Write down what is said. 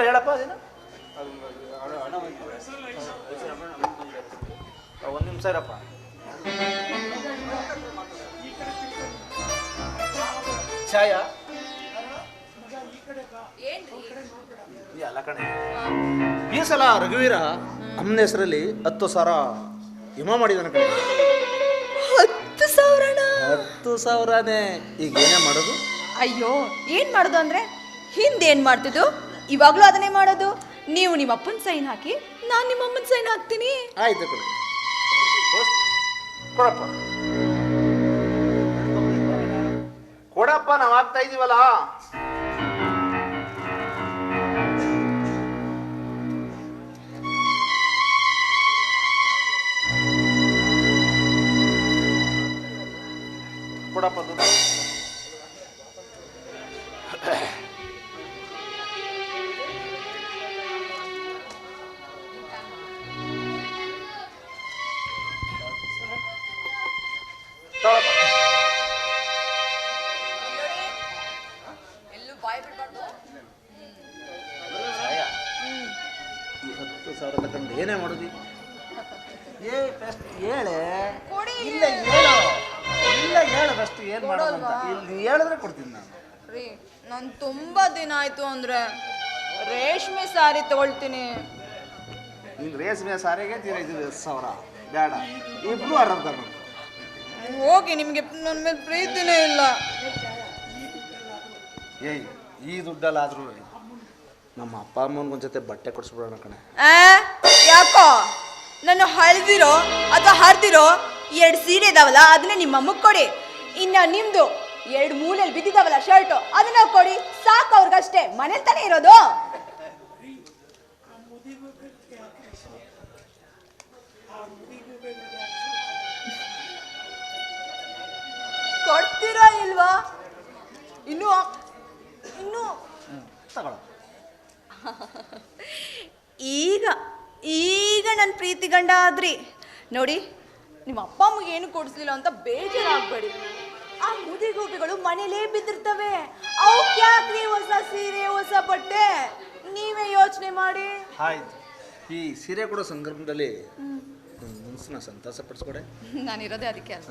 ಹೆಸರು ಹೇಳಪ್ಪ ಅದೇನು? ಒಂದು ನಿಮಿಷ ಇರಪ್ಪ. ಛಾಯ? ಈ ಸಲ ರಘುವೀರ ಅಮ್ಮನ ಹೆಸರಲ್ಲಿ ಹತ್ತು ಸಾವಿರ ಹಿಮ ಮಾಡಿದಾನೆ ಕಣ. ಹತ್ತು ಸಾವಿರ ಹತ್ತು ಸಾವಿರನೇ. ಈಗ ಏನೇ ಮಾಡೋದು? ಅಯ್ಯೋ ಏನು ಮಾಡೋದು ಅಂದರೆ ಹಿಂದೆ ಏನು ಮಾಡ್ತಿದ್ದು? ಇವಾಗ್ಲೂ ಅದನ್ನೇ ಮಾಡೋದು? ನೀವು ನಿಮ್ಮ ಅಪ್ಪನ ಸೈನ್ ಹಾಕಿ, ನಾನು ನಿಮ್ಮ ಅಮ್ಮನ ಸೈನ್ ಹಾಕ್ತೀನಿ. ಆಯ್ತು ಕೊಡಪ್ಪ. ಕೊಡಪ್ಪ, ನಾವು ಆಗ್ತಾ ಇದೀವಲ್ಲ? ಕೊಡಪ್ಪ ಈ ಹತ್ತು ಸಾವಿರ ತಗೊಂಡು ಏನೇ ಮಾಡೋದು? ಏ ಫಸ್ಟ್ ಹೇಳೆ. ಕೊಡಿ. ಇಲ್ಲ ಹೇಳು. ಇಲ್ಲ ಹೇಳು ಫಸ್ಟ್ ಏನ್ ಮಾಡೋದು ಅಂತ. ಇಲ್ಲಿ ಹೇಳಿದ್ರೆ ಕೊಡ್ತೀನಿ ನಾನು. ರೀ ನಾನು ತುಂಬಾ ದಿನ ಆಯ್ತು ಅಂದ್ರೆ ರೇಷ್ಮೆ ಸಾರಿ ತಗೊಳ್ತೀನಿ. ನಿಂಗೆ ರೇಷ್ಮೆ ಸಾರಿಗೆ ತೀರ ಇದು ಸಾವಿರ ಬೇಡ. ಇಬ್ರು ಅರ್ಧ ಹೋಗಿ ನಿಮ್ಗೆ ನನ್ನ ಮೇಲೆ ಪ್ರೀತಿನೇ ಇಲ್ಲ. ಏಯ್. ಈ ದುಡ್ಡಲ್ಲಾದ್ರೂ ನಮ್ಮ ಅಪ್ಪ ಅಮ್ಮನಿಗೊಂದು ಜೊತೆ ಬಟ್ಟೆ ಕೊಡಿಸ್ಬಿಡೋಣ ಕಣೆ. ಆ, ಯಾಕೋ? ನಾನು ಹಳ್ದಿರೋ ಅಥವಾ ಹರಿದಿರೋ ಎರಡು ಸೀರೆ ಇದಾವಲ್ಲ ಅದನ್ನ ನಿಮ್ಮ ಅಮ್ಮಗ್ ಕೊಡಿ. ಇನ್ನ ನಿಮ್ದು ಎರಡು ಮೂಲೆಯಲ್ಲಿ ಬಿದ್ದಿದಾವಲ್ಲ ಶರ್ಟು ಅದನ್ನ ಕೊಡಿ. ಸಾಕು ಅವ್ರಿಗಷ್ಟೇ. ಮನೇಲಿ ತಾನೇ ಇರೋದು? ಕೊಡ್ತೀರಾ ಇಲ್ವಾ? ಇನ್ನು ತಗೊಳ ಈಗ ಈಗ ನನ್ನ ಪ್ರೀತಿ ಗಂಡ ಆದ್ರಿ. ನೋಡಿ ನಿಮ್ಮ ಅಪ್ಪ ಅಮ್ಮಗೆ ಏನು ಕೊಡಿಸ್ಲಿಲ್ಲ ಅಂತ ಬೇಜಾರಾಗ್ಬೇಡಿ. ಆ ಮುದಿಗೂಬಿಗಳು ಮನೇಲೇ ಬಿದ್ದಿರ್ತವೆ. ಅವಕ್ಕೆ ಯಾಕ್ರಿ ಹೊಸ ಸೀರೆ ಹೊಸ ಬಟ್ಟೆ? ನೀವೇ ಯೋಚನೆ ಮಾಡಿ. ಆಯ್ತು. ಈ ಸೀರೆ ಕೊಡೋ ಸಂದರ್ಭದಲ್ಲಿ ಸಂತೋಷ ಪಡಿಸ್ಕೊಡೆ. ನಾನಿರೋದೇ ಅದಕ್ಕೆ ಅಲ್ಲ.